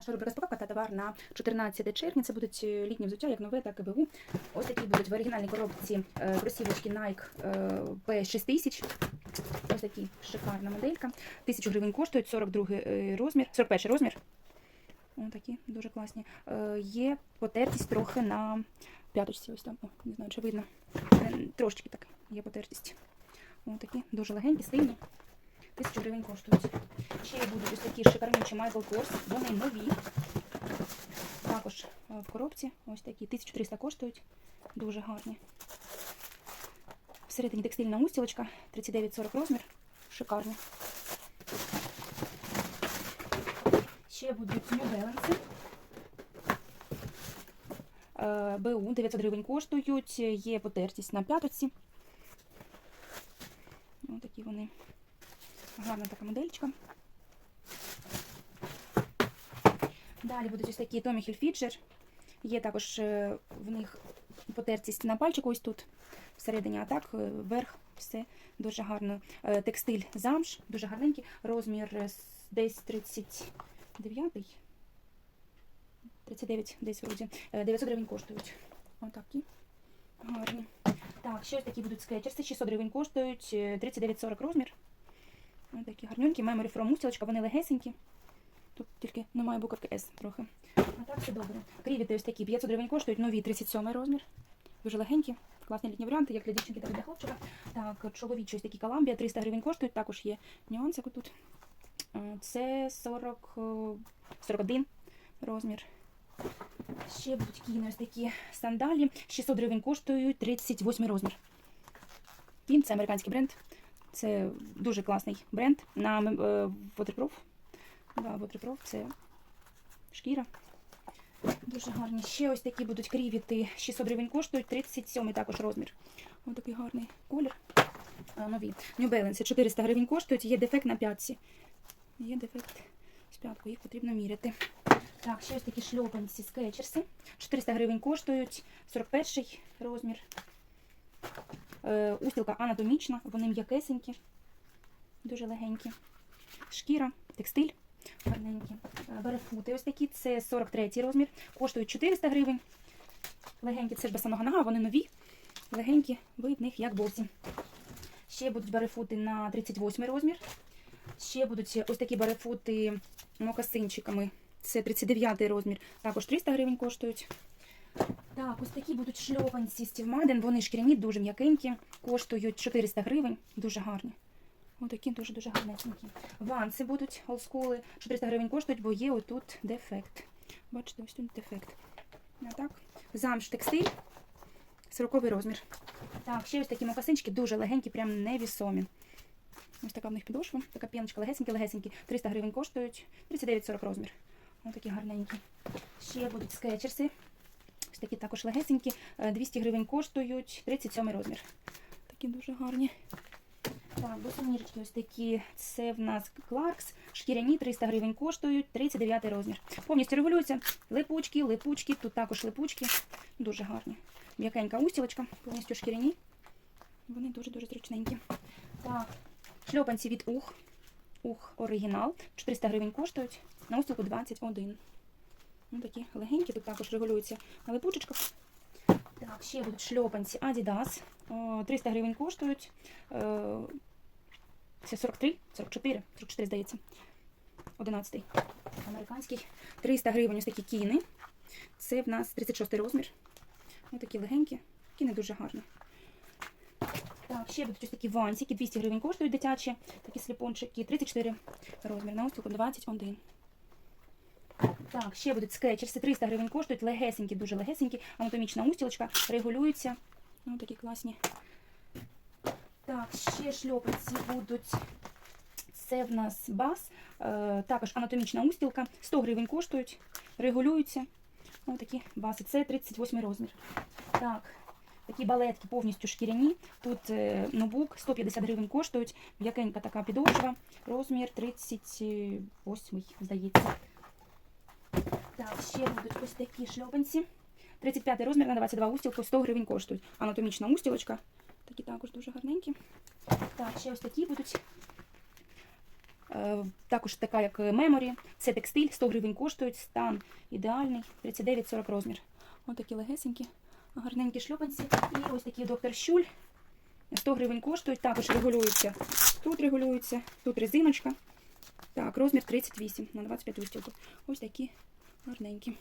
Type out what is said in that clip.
Наша рубрика розпаковка та товар на 14 червня. Це будуть е, літні взуття, як нове, так і БУ. Ось такі будуть в оригінальній коробці е, кросівочки Nike е, P6000. Ось такі шикарна моделька. 1000 гривень коштують, 42 е, розмір, 41 розмір. Ось такі дуже класні. Є потертість трохи на п'яточці. Ось там, О, не знаю, чи видно. Трошечки так є потертість. Ось такі дуже легенькі, стильні. 1000 гривень коштують. Ще будуть ось такі шикарнючі Michael Kors. Вони нові. Також е, в коробці. Ось такі 1300 коштують. Дуже гарні. Всередині текстильна устілочка. 39-40 розмір. Шикарні. Ще будуть. Е, БУ 900 гривень коштують. Є потертість на п'яточці. Ось такі вони. Гарна така модельчика. Далі будуть ось такі Tommy Hilfiger. Є також е, в них потертість на пальчику ось тут всередині, а так е, верх, все дуже гарно. Е, Текстиль замш, дуже гарненький. Розмір е, десь 39. 39 десь вроді. Е, 900 гривень коштують. Отакі. Гарні. Так, ще такі будуть скетчерси. 600 гривень коштують. е, 39-40 розмір. Гарненькі. Memory from вони легесенькі. Тут тільки немає буковки S трохи. А так все добре. Крівіти ось такі 500 гривень коштують, нові 37 розмір. Дуже легенькі, класні літні варіанти, як для дівчинки, так і для хлопчика. Так, чоловічі ось такі Коламбія, 300 гривень коштують, також є нюансик тут. Е, Це 40, е, 41 розмір. Ще будуть кіни ось такі сандалі. 600 гривень коштують 38 розмір. Кін це американський бренд. Це дуже класний бренд на е, Waterproof. Да, Waterproof це шкіра. Дуже гарні. Ще ось такі будуть крівіти. 600 гривень коштують, 37 також розмір. Ось такий гарний колір. А, нові. New Balance 400 гривень коштують, є дефект на п'ятці. Є дефект з п'яткою, їх потрібно міряти. Так, ще ось такі шльопанці скетчерси. 400 гривень коштують, 41 розмір. Е, устілка анатомічна, вони м'якесенькі, дуже легенькі. Шкіра, текстиль, гарненькі. Е, Берефути ось такі, це 43 розмір, коштують 400 гривень. Легенькі, це ж босонога нога, вони нові. Легенькі, ви в них як босі. Ще будуть барефути на 38 розмір. Ще будуть ось такі барефути мокасинчиками. Це 39 розмір. Також 300 гривень коштують. Так, ось такі будуть шльопанці Маден. Вони шкіряні, дуже м'якенькі. Коштують 400 гривень. Дуже гарні. Ось такі дуже-дуже гарненькі. Ванси будуть олдскули. 400 гривень коштують, бо є отут дефект. Бачите, ось тут дефект. А так. Замш текстиль. 40 розмір. Так, ще ось такі мокасинчики, дуже легенькі, прям невісомі. Ось така в них підошва, така п'яночка легесенькі, легесенькі. 300 гривень коштують, 39-40 розмір. Ось гарненькі. Ще будуть скетчерси. Такі також легесенькі. Е, 200 гривень коштують, 37 розмір. Такі дуже гарні. Так, босоніжечки ось такі. Це в нас Clarks. Шкіряні 300 гривень коштують, 39 розмір. Повністю регулюються. Липучки, липучки, тут також липучки. Дуже гарні. М'якенька устілочка, повністю шкіряні. Вони дуже-дуже зручненькі. Так, шльопанці від ух. Ух оригінал. 400 гривень коштують. На устілку 21. Ну, такі легенькі, тут також регулюються на липучечках. Так, ще будуть шльопанці Adidas. 300 гривень коштують. Е, Це 43, 44, 44, здається. 11. Американський. 300 гривень ось такі кіни. Це в нас 36 розмір. Ось такі легенькі. Кіни дуже гарні. Так, ще будуть ось такі вансики. 200 гривень коштують дитячі. Такі сліпончики. 34 розмір. На устілку 21. Так, ще будуть скетчерси. 300 гривень коштують. Легесенькі, дуже легесенькі. Анатомічна устілочка. Регулюється. Ну, такі класні. Так, ще шльопанці будуть. Це в нас бас. Е, також анатомічна устілка. 100 гривень коштують. Регулюються. Ось такі баси. Це 38 розмір. Так, такі балетки повністю шкіряні. Тут е, ноутбук 150 гривень коштують. М'якенька така підошва. Розмір 38, здається. Так, ще будуть ось такі шльопанці. 35 розмір на 22 устілку, 100 гривень коштують. Анатомічна устілочка. Такі також дуже гарненькі. Так, ще ось такі будуть. Е, Також така, як меморі. Це текстиль, 100 гривень коштують, стан ідеальний, 39-40 розмір. Ось такі легесенькі, гарненькі шльопанці. І ось такі доктор Щуль. 100 гривень коштують, також регулюються. Тут регулюється, тут резиночка. Так, розмір 38 на 25 устілку. Ось такі гарненькі.